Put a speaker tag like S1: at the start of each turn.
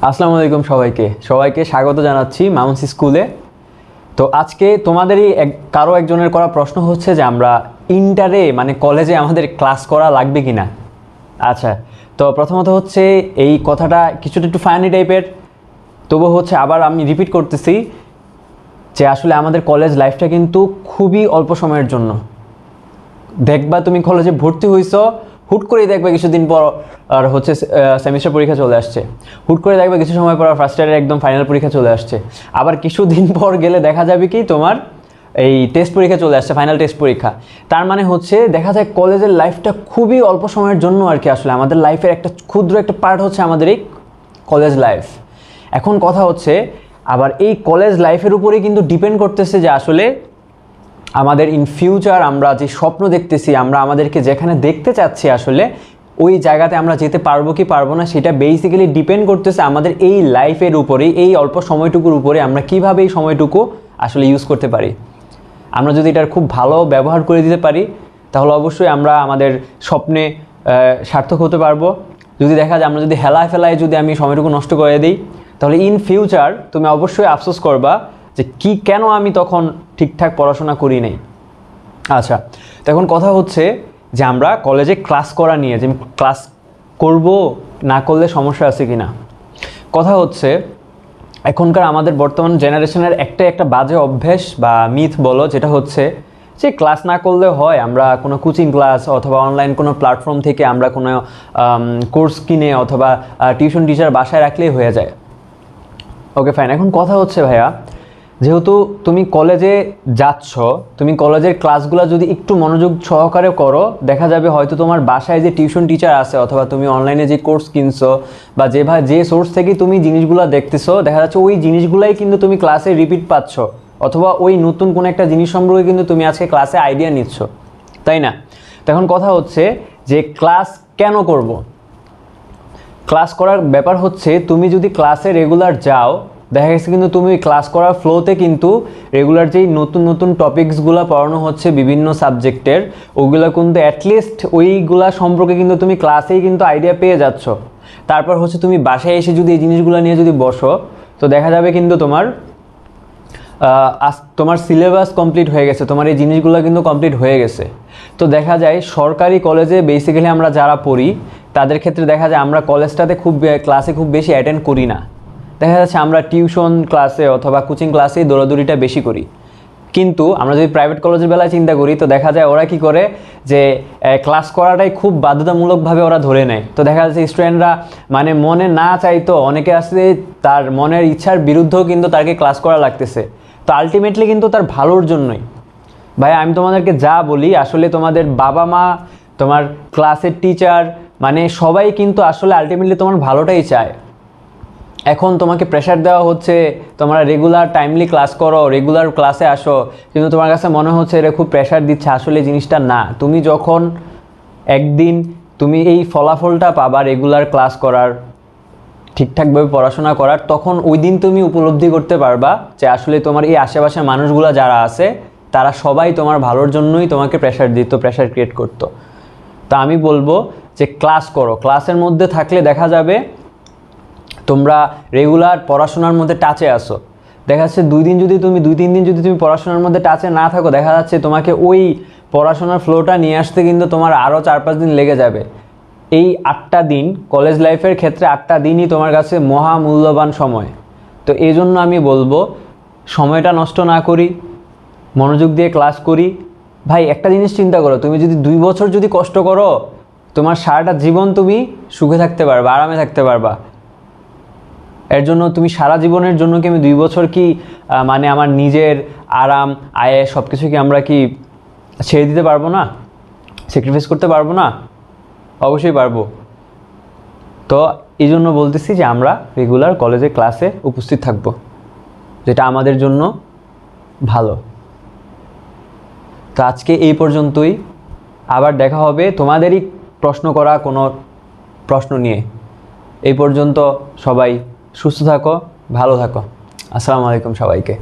S1: আসসালামু আলাইকুম সবাইকে। সবাইকে স্বাগত জানাচ্ছি মাউন্সি স্কুলে। তো আজকে তোমাদেরই এক, কারও একজনের করা প্রশ্ন হচ্ছে যে আমরা ইন্টারে মানে কলেজে আমাদের ক্লাস করা লাগবে কি না আচ্ছা তো প্রথমত হচ্ছে এই কথাটা কিছুটা একটু ফানি টাইপের তবু হচ্ছে আবার আমি রিপিট করতেছি যে আসলে আমাদের কলেজ লাইফটা কিন্তু খুবই অল্প সময়ের জন্য। দেখবা তুমি কলেজে ভর্তি হইছো হুট করেই দেখবে কিছুদিন পর, আর হচ্ছে সেমিস্টার পরীক্ষা চলে আসছে। হুট করে দেখবে কিছু সময় পর ফার্স্ট ইয়ারের একদম ফাইনাল পরীক্ষা চলে আসছে। আবার কিছুদিন পর গেলে দেখা যাবে কি তোমার, এই টেস্ট পরীক্ষা চলে আসছে ফাইনাল টেস্ট পরীক্ষা। তার মানে হচ্ছে, দেখা যায় কলেজের লাইফটা খুবই অল্প সময়ের জন্য আর কি আসলে। আমাদের লাইফের একটা ক্ষুদ্র একটা পার্ট হচ্ছে আমাদের এই কলেজ লাইফ এখন কথা হচ্ছে, আবার এই কলেজ লাইফের উপরেই কিন্তু ডিপেন্ড করতেছে যে আসলে আমাদের ইন ফিউচার আমরা যে স্বপ্ন দেখতেছি, আমরা আমাদেরকে যেখানে দেখতে চাচ্ছি আসলে, ওই জায়গাতে আমরা যেতে পারব কি পারব না, সেটা বেসিক্যালি ডিপেন্ড করতেছে আমাদের এই লাইফের উপরেই, এই অল্প সময়টুকুর উপরে আমরা কীভাবে এই সময়টুকু আসলে ইউজ করতে পারি। আমরা যদি এটার খুব ভালো ব্যবহার করে দিতে পারি, তাহলে অবশ্যই আমরা আমাদের স্বপ্নে সার্থক হতে পারব। যদি দেখা যায় আমরা যদি হেলায় ফেলায় যদি আমি সময়টুকু নষ্ট করে দিই, তাহলে ইন ফিউচার তুমি অবশ্যই আফসোস করবা যে কি কেন আমি তখন ঠিকঠাক পড়াশোনা করি নাই? আচ্ছা তো এখন কথা হচ্ছে যে আমরা কলেজে ক্লাস করা নিয়ে যে ক্লাস করব না করলে সমস্যা আছে কি না কথা হচ্ছে এখনকার আমাদের বর্তমান জেনারেশনের একটা একটা বাজে অভ্যেস বা মিথ বলো, যেটা হচ্ছে যে ক্লাস না করলে হয়, আমরা কোনো কোচিং ক্লাস অথবা অনলাইন কোনো প্ল্যাটফর্ম থেকে আমরা কোনো কোর্স কিনে অথবা টিউশন টিচার বাসায় রাখলেই হয়ে যায়। ওকে ফাইন এখন কথা হচ্ছে ভাইয়া যেহেতু তুমি কলেজে যাচ্ছ, তুমি কলেজের ক্লাসগুলো যদি একটু মনোযোগ সহকারে করো, দেখা যাবে হয়তো তোমার বাসায় যে টিউশন টিচার আছে অথবা তুমি অনলাইনে যে কোর্স কিনছো বা যেভাবে যে সোর্স থেকে তুমি জিনিসগুলো দেখতেছো, দেখা যাচ্ছে ওই জিনিসগুলাই কিন্তু তুমি ক্লাসে রিপিট পাচ্ছ অথবা ওই নতুন কোনো একটা জিনিস সম্পর্কে কিন্তু তুমি আজকে ক্লাসে আইডিয়া নিচ্ছ। তাই না? তখন কথা হচ্ছে যে ক্লাস কেন করব? ক্লাস করার ব্যাপার হচ্ছে তুমি যদি ক্লাসে রেগুলার যাও দেখা গেছে কিন্তু তুমি ক্লাস করার ফ্লোতে কিন্তু রেগুলার যেই নতুন নতুন টপিকসগুলো পড়ানো হচ্ছে বিভিন্ন সাবজেক্টের ওগুলো কিন্তু অ্যাটলিস্ট ওইগুলা সম্পর্কে কিন্তু তুমি ক্লাসেই কিন্তু আইডিয়া পেয়ে যাচ্ছ। তারপর হচ্ছে তুমি বাসায় এসে যদি এই জিনিসগুলো নিয়ে যদি বসো, তো দেখা যাবে কিন্তু তোমার তোমার সিলেবাস কমপ্লিট হয়ে গেছে, তোমার এই জিনিসগুলো কিন্তু কমপ্লিট হয়ে গেছে। তো দেখা যায় সরকারি কলেজে বেসিক্যালি আমরা যারা পড়ি, তাদের ক্ষেত্রে দেখা যায় আমরা কলেজটাতে খুব ক্লাসে খুব বেশি অ্যাটেন্ড করি না। দেখা যাচ্ছে আমরা টিউশন ক্লাসে অথবা কোচিং ক্লাসেই দৌড়াদৌড়িটা বেশি করি। কিন্তু আমরা যদি প্রাইভেট কলেজের বেলায় চিন্তা করি, তো দেখা যায় ওরা কি করে যে ক্লাস করাটাই খুব বাধ্যতামূলকভাবে ওরা ধরে নেয়। তো দেখা যাচ্ছে স্টুডেন্টরা মানে মনে না চাইতো, অনেকে আসলে তার মনের ইচ্ছার বিরুদ্ধেও কিন্তু তাকে ক্লাস করা লাগতেছে। তো আলটিমেটলি কিন্তু তার ভালোর জন্যই। ভাই আমি তোমাদেরকে যা বলি, আসলে তোমাদের বাবা মা তোমার ক্লাসের টিচার মানে সবাই কিন্তু আসলে আলটিমেটলি তোমার ভালোটাই চায়। এখন তোমাকে প্রেশার দেওয়া হচ্ছে, তোমরা রেগুলার টাইমলি ক্লাস করো রেগুলার ক্লাসে আসো, কিন্তু তোমার কাছে মনে হচ্ছে এটা খুব প্রেশার দিচ্ছে, আসলে জিনিসটা না। তুমি যখন একদিন তুমি এই ফলাফলটা পাবা রেগুলার ক্লাস করার, ঠিকঠাকভাবে পড়াশোনা করার, তখন ওই দিন তুমি উপলব্ধি করতে পারবা যে আসলে তোমার এই আশেপাশের মানুষগুলো যারা আছে, তারা সবাই তোমার ভালোর জন্যই তোমাকে প্রেশার দিত প্রেশার ক্রিয়েট করতো। তা আমি বলব যে ক্লাস করো। ক্লাসের মধ্যে থাকলে দেখা যাবে তোমরা রেগুলার পড়াশোনার মধ্যে টাচে আসো দেখা যাচ্ছে দুই দিন যদি তুমি, দুই, তিন দিন যদি তুমি পড়াশোনার মধ্যে টাচে না থাকো, দেখা যাচ্ছে তোমাকে ওই পড়াশোনার ফ্লোটা নিয়ে আসতে কিন্তু তোমার আরও চার পাঁচ দিন লেগে যাবে। এই আটটা দিন কলেজ লাইফের ক্ষেত্রে আটটা দিনই তোমার কাছে মহা মূল্যবান সময়। তো এই জন্য আমি বলব, সময়টা নষ্ট না করি, মনোযোগ দিয়ে ক্লাস করি। ভাই, একটা জিনিস চিন্তা করো, তুমি যদি দুই বছর যদি কষ্ট করো, তোমার সারাটা জীবন তুমি সুখে থাকতে পারবা, আরামে থাকতে পারবা। এর জন্য তুমি সারা জীবনের জন্য কি আমি দুই বছর কি মানে আমার নিজের আরাম, আয়ে সব কিছু কি আমরা কি ছেড়ে দিতে পারব না? স্যাক্রিফাইস করতে পারব না? অবশ্যই পারব। তো এই জন্য বলতেছি যে আমরা রেগুলার কলেজে ক্লাসে উপস্থিত থাকব, যেটা আমাদের জন্য ভালো। তো আজকে এই পর্যন্তই। আবার দেখা হবে তোমাদেরই প্রশ্ন করা কোনো প্রশ্ন নিয়ে। এই পর্যন্ত সবাই সুস্থ থাকো ভালো থাকো। আসসালামু আলাইকুম সবাইকে।